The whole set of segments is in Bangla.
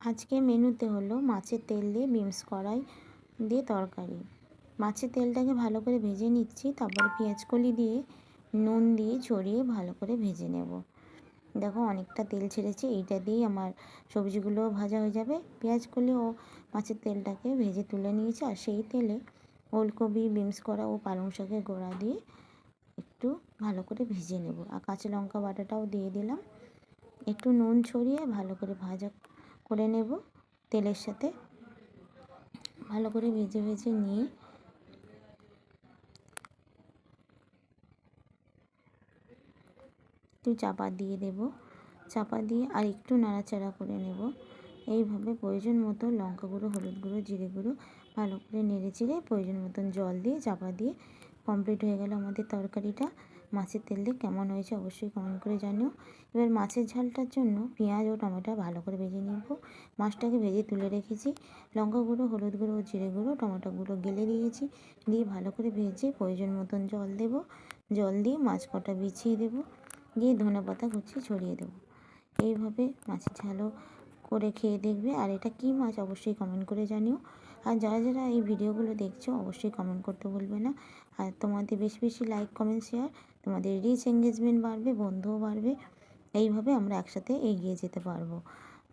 আজকে মেনুতে হলো মাছের তেল দিয়ে বিমস কড়াই দিয়ে তরকারি। মাছের তেলটাকে ভালো করে ভেজে নিচ্ছি, তারপর পেঁয়াজ কলি দিয়ে নুন দিয়ে ছড়িয়ে ভালো করে ভেজে নেব। দেখো অনেকটা তেল ছেড়েছে, এইটা দিয়েই আমার সবজিগুলো ভাজা হয়ে যাবে। পেঁয়াজ কলি ও মাছের তেলটাকে ভেজে তুলে নিয়েছি, আর সেই তেলে ওলকপি বিমস করা ও পালং শাকের গোড়া দিয়ে একটু ভালো করে ভেজে নেব। আর কাঁচা লঙ্কা বাটাটাও দিয়ে দিলাম। একটু নুন ছড়িয়ে ভালো করে ভাজা করে নেব তেলের সাথে। ভালো করে ভেজে ভেজে নিয়ে একটু চাপা দিয়ে দেব। চাপা দিয়ে আর একটু নাড়াচাড়া করে নেব। এইভাবে প্রয়োজন মতো লঙ্কা গুঁড়ো, হলুদ গুঁড়ো, জিরে গুঁড়ো ভালো করে নেড়ে চেড়ে প্রয়োজন মতন জল দিয়ে চাপা দিয়ে কমপ্লিট হয়ে গেল আমাদের তরকারিটা। মাছের তেল দিয়ে কেমন হয়েছে অবশ্যই কমেন্ট করে জানিও। এবার মাছের ঝালটার জন্য পেঁয়াজ ও টমেটো ভালো করে ভেজে নিব। মাছটাকে ভেজে তুলে রেখেছি। লঙ্কা গুঁড়ো, হলুদ গুঁড়ো ও জিরে গুঁড়ো, টমেটো গুঁড়ো গেলে দিয়েছি। দিয়ে ভালো করে ভেজে প্রয়োজন মতন জল দেব। জল দিয়ে মাছ কটা বিছিয়ে দেব। দিয়ে ধনে পাতা কুচি ছড়িয়ে দেবো। এইভাবে মাছের ঝালও করে খেয়ে দেখবে। আর এটা কী মাছ অবশ্যই কমেন্ট করে জানিও। আর যারা যারা এই ভিডিওগুলো দেখছ, অবশ্যই কমেন্ট করতে বলবে না। আর তোমাদের বেশি বেশি লাইক কমেন্ট শেয়ার তোমাদের রিচ এঙ্গেজমেন্ট বাড়বে, বন্ধুও বাড়বে। এইভাবে আমরা একসাথে এগিয়ে যেতে পারব।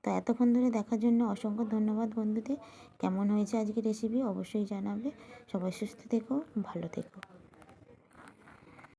তো এতক্ষণ ধরে দেখার জন্য অসংখ্য ধন্যবাদ বন্ধুদের। কেমন হয়েছে আজকে রেসিপি অবশ্যই জানাবে। সবাই সুস্থ থেকো, ভালো থেকো।